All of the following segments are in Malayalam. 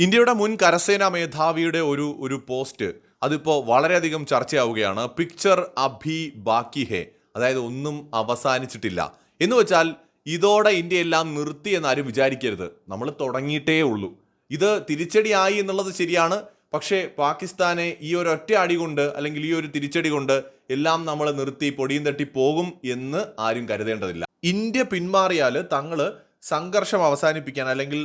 ഇന്ത്യയുടെ മുൻ കരസേനാ മേധാവിയുടെ ഒരു ഒരു പോസ്റ്റ് അതിപ്പോൾ വളരെയധികം ചർച്ചയാവുകയാണ്. പിക്ചർ അഭി ബാക്കി ഹേ അതായത് ഒന്നും അവസാനിച്ചിട്ടില്ല. എന്ന് വെച്ചാൽ ഇതോടെ ഇന്ത്യയെല്ലാം നിർത്തി എന്നാരും വിചാരിക്കരുത്. നമ്മൾ തുടങ്ങിയിട്ടേ ഉള്ളൂ. ഇത് തിരിച്ചടിയായി എന്നുള്ളത് ശരിയാണ്. പക്ഷേ പാകിസ്ഥാനെ ഈ ഒരു ഒറ്റ അടി കൊണ്ട് അല്ലെങ്കിൽ ഈ ഒരു തിരിച്ചടി കൊണ്ട് എല്ലാം നമ്മൾ നിർത്തി പൊടിയും തട്ടി പോകും എന്ന് ആരും കരുതേണ്ടതില്ല. ഇന്ത്യ പിന്മാറിയാൽ തങ്ങൾ സംഘർഷം അവസാനിപ്പിക്കാൻ അല്ലെങ്കിൽ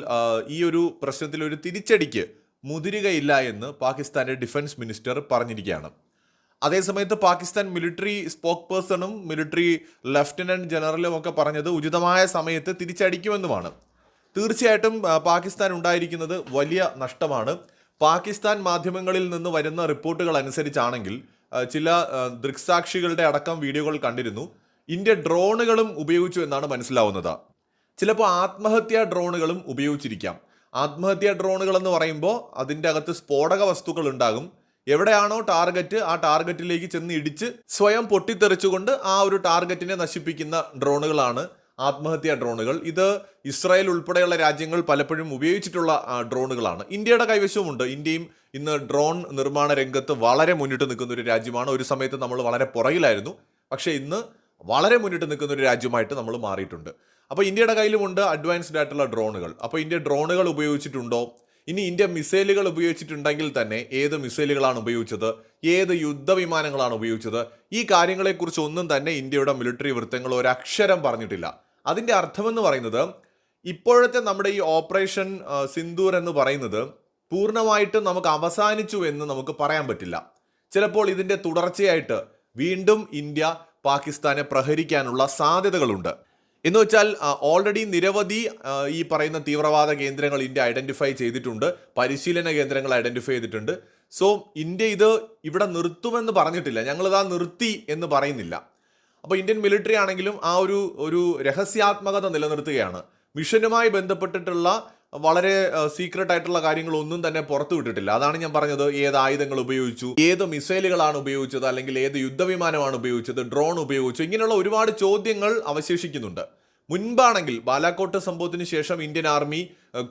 ഈ ഒരു പ്രശ്നത്തിൽ ഒരു തിരിച്ചടിക്ക് മുതിരുകയില്ല എന്ന് പാകിസ്ഥാന്റെ ഡിഫൻസ് മിനിസ്റ്റർ പറഞ്ഞിരിക്കുകയാണ്. അതേസമയത്ത് പാകിസ്ഥാൻ മിലിറ്ററി സ്പോക്ക് പേഴ്സണും മിലിറ്ററി ലഫ്റ്റനന്റ് ജനറലും ഒക്കെ പറഞ്ഞത് ഉചിതമായ സമയത്ത് തിരിച്ചടിക്കുമെന്നുമാണ്. തീർച്ചയായിട്ടും പാകിസ്ഥാൻ ഉണ്ടായിരിക്കുന്നത് വലിയ നഷ്ടമാണ്. പാകിസ്ഥാൻ മാധ്യമങ്ങളിൽ നിന്ന് വരുന്ന റിപ്പോർട്ടുകൾ അനുസരിച്ചാണെങ്കിൽ ചില ദൃക്സാക്ഷികളുടെ അടക്കം വീഡിയോകൾ കണ്ടിരുന്നു. ഇന്ത്യ ഡ്രോണുകളും ഉപയോഗിച്ചു എന്നാണ് മനസ്സിലാവുന്നത്. ചിലപ്പോൾ ആത്മഹത്യാ ഡ്രോണുകളും ഉപയോഗിച്ചിരിക്കാം. ആത്മഹത്യാ ഡ്രോണുകൾ എന്ന് പറയുമ്പോൾ അതിന്റെ അകത്ത് സ്ഫോടക വസ്തുക്കൾ ഉണ്ടാകും. എവിടെയാണോ ടാർഗറ്റ് ആ ടാർഗറ്റിലേക്ക് ചെന്ന് ഇടിച്ച് സ്വയം പൊട്ടിത്തെറിച്ചുകൊണ്ട് ആ ഒരു ടാർഗറ്റിനെ നശിപ്പിക്കുന്ന ഡ്രോണുകളാണ് ആത്മഹത്യാ ഡ്രോണുകൾ. ഇത് ഇസ്രായേൽ ഉൾപ്പെടെയുള്ള രാജ്യങ്ങൾ പലപ്പോഴും ഉപയോഗിച്ചിട്ടുള്ള ഡ്രോണുകളാണ്. ഇന്ത്യയുടെ കൈവശവുമുണ്ട്. ഇന്ത്യയും ഇന്ന് ഡ്രോൺ നിർമ്മാണ രംഗത്ത് വളരെ മുന്നിട്ട് നിൽക്കുന്ന ഒരു രാജ്യമാണ്. ഒരു സമയത്ത് നമ്മൾ വളരെ പുറകിലായിരുന്നു. പക്ഷേ ഇന്ന് വളരെ മുന്നിട്ട് നിൽക്കുന്ന ഒരു രാജ്യമായിട്ട് നമ്മൾ മാറിയിട്ടുണ്ട്. അപ്പോൾ ഇന്ത്യയുടെ കയ്യിലുമുണ്ട് അഡ്വാൻസ്ഡ് ആയിട്ടുള്ള ഡ്രോണുകൾ അപ്പോൾ ഇന്ത്യ ഡ്രോണുകൾ ഉപയോഗിച്ചിട്ടുണ്ടോ? ഇനി ഇന്ത്യ മിസൈലുകൾ ഉപയോഗിച്ചിട്ടുണ്ടെങ്കിൽ തന്നെ ഏത് മിസൈലുകളാണ് ഉപയോഗിച്ചത്? ഏത് യുദ്ധവിമാനങ്ങളാണ് ഉപയോഗിച്ചത്? ഈ കാര്യങ്ങളെക്കുറിച്ച് ഒന്നും തന്നെ ഇന്ത്യയുടെ മിലിറ്ററി വൃത്തങ്ങൾ ഒരക്ഷരം പറഞ്ഞിട്ടില്ല. അതിന്റെ അർത്ഥമെന്ന് പറയുന്നത് ഇപ്പോഴത്തെ നമ്മുടെ ഈ ഓപ്പറേഷൻ സിന്ദൂർ എന്ന് പറയുന്നത് പൂർണമായിട്ടും നമുക്ക് അവസാനിച്ചു എന്ന് നമുക്ക് പറയാൻ പറ്റില്ല. ചിലപ്പോൾ ഇതിന്റെ തുടർച്ചയായിട്ട് വീണ്ടും ഇന്ത്യ പാകിസ്ഥാനെ പ്രഹരിക്കാനുള്ള സാധ്യതകളുണ്ട്. എന്ന് വെച്ചാൽ ഓൾറെഡി നിരവധി ഈ പറയുന്ന തീവ്രവാദ കേന്ദ്രങ്ങൾ ഇന്ത്യ ഐഡന്റിഫൈ ചെയ്തിട്ടുണ്ട്. പരിശീലന കേന്ദ്രങ്ങൾ ഐഡന്റിഫൈ ചെയ്തിട്ടുണ്ട്. സോ ഇന്ത്യ ഇത് ഇവിടെ നിർത്തുമെന്ന് പറഞ്ഞിട്ടില്ല. ഞങ്ങളിതാ നിർത്തി എന്ന് പറയുന്നില്ല. അപ്പോൾ ഇന്ത്യൻ മിലിറ്ററി ആണെങ്കിലും ആ ഒരു ഒരു രഹസ്യാത്മകത നിലനിർത്തുകയാണ്. മിഷനുമായി ബന്ധപ്പെട്ടിട്ടുള്ള വളരെ സീക്രട്ട് ആയിട്ടുള്ള കാര്യങ്ങൾ ഒന്നും തന്നെ പുറത്തു വിട്ടിട്ടില്ല. അതാണ് ഞാൻ പറഞ്ഞത് ഏത് ആയുധങ്ങൾ ഉപയോഗിച്ചു ഏത് മിസൈലുകളാണ് ഉപയോഗിച്ചത് അല്ലെങ്കിൽ ഏത് യുദ്ധവിമാനമാണ് ഉപയോഗിച്ചത് ഡ്രോൺ ഉപയോഗിച്ചു ഇങ്ങനെയുള്ള ഒരുപാട് ചോദ്യങ്ങൾ അവശേഷിക്കുന്നുണ്ട്. മുൻപാണെങ്കിൽ ബാലാക്കോട്ട് സംഭവത്തിന് ശേഷം ഇന്ത്യൻ ആർമി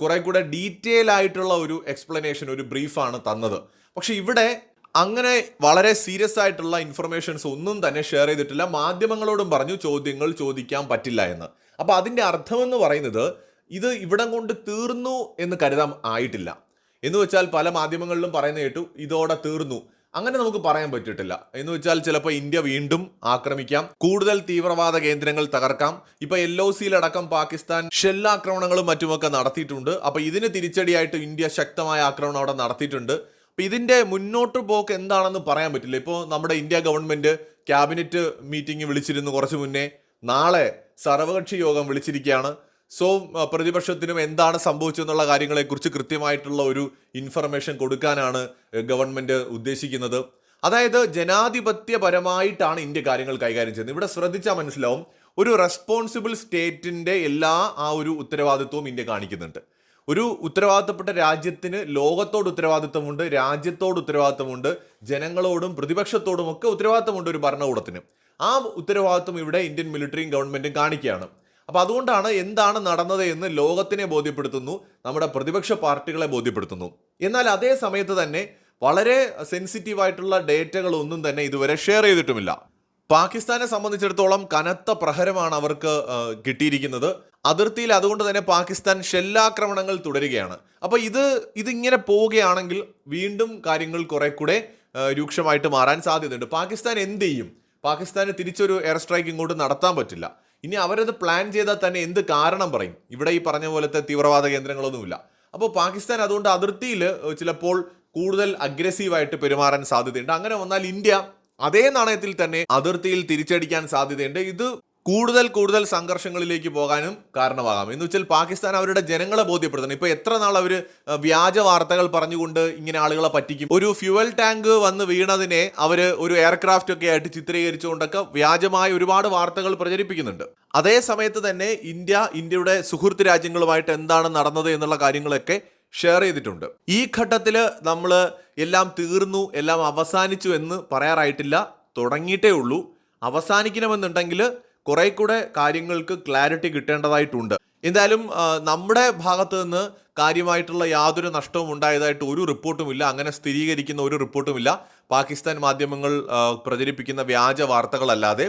കുറെ കൂടെ ഡീറ്റെയിൽ ആയിട്ടുള്ള ഒരു എക്സ്പ്ലനേഷൻ ഒരു ബ്രീഫാണ് തന്നത്. പക്ഷെ ഇവിടെ അങ്ങനെ വളരെ സീരിയസ് ആയിട്ടുള്ള ഇൻഫർമേഷൻസ് ഒന്നും തന്നെ ഷെയർ ചെയ്തിട്ടില്ല. മാധ്യമങ്ങളോടും പറഞ്ഞു ചോദ്യങ്ങൾ ചോദിക്കാൻ പറ്റില്ല എന്ന്. അപ്പോൾ അതിന്റെ അർത്ഥമെന്ന് പറയുന്നത് ഇത് ഇവിടം കൊണ്ട് തീർന്നു എന്ന് കരുതാൻ ആയിട്ടില്ല. എന്ന് വെച്ചാൽ പല മാധ്യമങ്ങളിലും പറയുന്ന കേട്ടു ഇതോടെ തീർന്നു. അങ്ങനെ നമുക്ക് പറയാൻ പറ്റിയിട്ടില്ല. എന്ന് വെച്ചാൽ ചിലപ്പോൾ ഇന്ത്യ വീണ്ടും ആക്രമിക്കാം കൂടുതൽ തീവ്രവാദ കേന്ദ്രങ്ങൾ തകർക്കാം. ഇപ്പൊ എൽ ഒ സിയിലടക്കം പാകിസ്ഥാൻ ഷെല്ലാക്രമണങ്ങളും മറ്റുമൊക്കെ നടത്തിയിട്ടുണ്ട്. അപ്പൊ ഇതിന് തിരിച്ചടിയായിട്ട് ഇന്ത്യ ശക്തമായ ആക്രമണം അവിടെ നടത്തിയിട്ടുണ്ട്. അപ്പൊ ഇതിന്റെ മുന്നോട്ട് പോക്ക് എന്താണെന്ന് പറയാൻ പറ്റില്ല. ഇപ്പോൾ നമ്മുടെ ഇന്ത്യ ഗവൺമെന്റ് ക്യാബിനറ്റ് മീറ്റിംഗ് വിളിച്ചിരുന്നു കുറച്ചു മുന്നേ. നാളെ സർവകക്ഷി യോഗം വിളിച്ചിരിക്കുകയാണ്. സോ പ്രതിപക്ഷത്തിനും എന്താണ് സംഭവിച്ചതെന്നുള്ള കാര്യങ്ങളെക്കുറിച്ച് കൃത്യമായിട്ടുള്ള ഒരു ഇൻഫർമേഷൻ കൊടുക്കാനാണ് ഗവൺമെന്റ് ഉദ്ദേശിക്കുന്നത്. അതായത് ജനാധിപത്യപരമായിട്ടാണ് ഇന്ത്യ കാര്യങ്ങൾ കൈകാര്യം ചെയ്യുന്നത്. ഇവിടെ ശ്രദ്ധിച്ചാൽ മനസ്സിലാവും. ഒരു റെസ്പോൺസിബിൾ സ്റ്റേറ്റിന്റെ എല്ലാ ആ ഒരു ഉത്തരവാദിത്വവും ഇന്ത്യ കാണിക്കുന്നുണ്ട്. ഒരു ഉത്തരവാദിത്തപ്പെട്ട രാജ്യത്തിന് ലോകത്തോട് ഉത്തരവാദിത്തമുണ്ട് രാജ്യത്തോട് ഉത്തരവാദിത്തമുണ്ട് ജനങ്ങളോടും പ്രതിപക്ഷത്തോടും ഒക്കെ ഉത്തരവാദിത്തമുണ്ട് ഒരു ഭരണകൂടത്തിന്. ആ ഉത്തരവാദിത്വം ഇവിടെ ഇന്ത്യൻ മിലിറ്ററിയും ഗവൺമെന്റും കാണിക്കുകയാണ്. അപ്പൊ അതുകൊണ്ടാണ് എന്താണ് നടന്നത് എന്ന് ലോകത്തിനെ ബോധ്യപ്പെടുത്തുന്നു നമ്മുടെ പ്രതിപക്ഷ പാർട്ടികളെ ബോധ്യപ്പെടുത്തുന്നു. എന്നാൽ അതേ സമയത്ത് തന്നെ വളരെ സെൻസിറ്റീവ് ആയിട്ടുള്ള ഡേറ്റകൾ ഒന്നും തന്നെ ഇതുവരെ ഷെയർ ചെയ്തിട്ടുമില്ല. പാകിസ്ഥാനെ സംബന്ധിച്ചിടത്തോളം കനത്ത പ്രഹരമാണ് അവർക്ക് കിട്ടിയിരിക്കുന്നത്. അതിർത്തിയിൽ അതുകൊണ്ട് തന്നെ പാകിസ്ഥാൻ ഷെല്ലാക്രമണങ്ങൾ തുടരുകയാണ്. അപ്പോൾ ഇത് ഇതിങ്ങനെ പോവുകയാണെങ്കിൽ വീണ്ടും കാര്യങ്ങൾ കുറെ കൂടെ രൂക്ഷമായിട്ട് മാറാൻ സാധ്യതയുണ്ട്. പാകിസ്ഥാൻ എന്ത് ചെയ്യും? പാകിസ്ഥാന് തിരിച്ചൊരു എയർ സ്ട്രൈക്ക് ഇങ്ങോട്ട് നടത്താൻ പറ്റില്ല. ഇനി അവരത് പ്ലാൻ ചെയ്താൽ തന്നെ എന്ത് കാരണം പറയും? ഇവിടെ ഈ പറഞ്ഞ പോലത്തെ തീവ്രവാദ കേന്ദ്രങ്ങളൊന്നുമില്ല. അപ്പോൾ പാകിസ്ഥാൻ അതുകൊണ്ട് അതിർത്തിയിൽ ചിലപ്പോൾ കൂടുതൽ അഗ്രസീവായിട്ട് പെരുമാറാൻ സാധ്യതയുണ്ട്. അങ്ങനെ വന്നാൽ ഇന്ത്യ അതേ നാണയത്തിൽ തന്നെ അതിർത്തിയിൽ തിരിച്ചടിക്കാൻ സാധ്യതയുണ്ട്. ഇത് കൂടുതൽ കൂടുതൽ സംഘർഷങ്ങളിലേക്ക് പോകാനും കാരണമാകാം. എന്ന് വെച്ചാൽ പാകിസ്ഥാൻ അവരുടെ ജനങ്ങളെ ബോധ്യപ്പെടുത്തണം. ഇപ്പൊ എത്ര നാൾ അവർ വ്യാജ വാർത്തകൾ പറഞ്ഞുകൊണ്ട് ഇങ്ങനെ ആളുകളെ പറ്റിക്കും? ഒരു ഫ്യുവൽ ടാങ്ക് വന്ന് വീണതിനെ അവർ ഒരു എയർക്രാഫ്റ്റ് ഒക്കെ ആയിട്ട് ചിത്രീകരിച്ചുകൊണ്ടൊക്കെ വ്യാജമായ ഒരുപാട് വാർത്തകൾ പ്രചരിപ്പിക്കുന്നുണ്ട്. അതേ സമയത്ത് തന്നെ ഇന്ത്യ ഇന്ത്യയുടെ സുഹൃത്ത് രാജ്യങ്ങളുമായിട്ട് എന്താണ് നടന്നത് എന്നുള്ള കാര്യങ്ങളൊക്കെ ഷെയർ ചെയ്തിട്ടുണ്ട്. ഈ ഘട്ടത്തിൽ നമ്മൾ എല്ലാം തീർന്നു എല്ലാം അവസാനിച്ചു എന്ന് പറയാറായിട്ടില്ല. തുടങ്ങിയിട്ടേ ഉള്ളൂ. അവസാനിക്കണമെന്നുണ്ടെങ്കിൽ കുറെ കൂടെ കാര്യങ്ങൾക്ക് ക്ലാരിറ്റി കിട്ടേണ്ടതായിട്ടുണ്ട്. എന്തായാലും നമ്മുടെ ഭാഗത്ത് നിന്ന് കാര്യമായിട്ടുള്ള യാതൊരു നഷ്ടവും ഉണ്ടായതായിട്ട് ഒരു റിപ്പോർട്ടുമില്ല. അങ്ങനെ സ്ഥിരീകരിക്കുന്ന ഒരു റിപ്പോർട്ടുമില്ല. പാകിസ്ഥാൻ മാധ്യമങ്ങൾ പ്രചരിപ്പിക്കുന്ന വ്യാജ വാർത്തകളല്ലാതെ.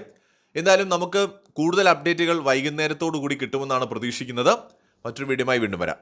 എന്തായാലും നമുക്ക് കൂടുതൽ അപ്ഡേറ്റുകൾ വൈകുന്നേരത്തോടു കൂടി കിട്ടുമെന്നാണ് പ്രതീക്ഷിക്കുന്നത്. മറ്റൊരു വീഡിയോയുമായി വീണ്ടും വരാം.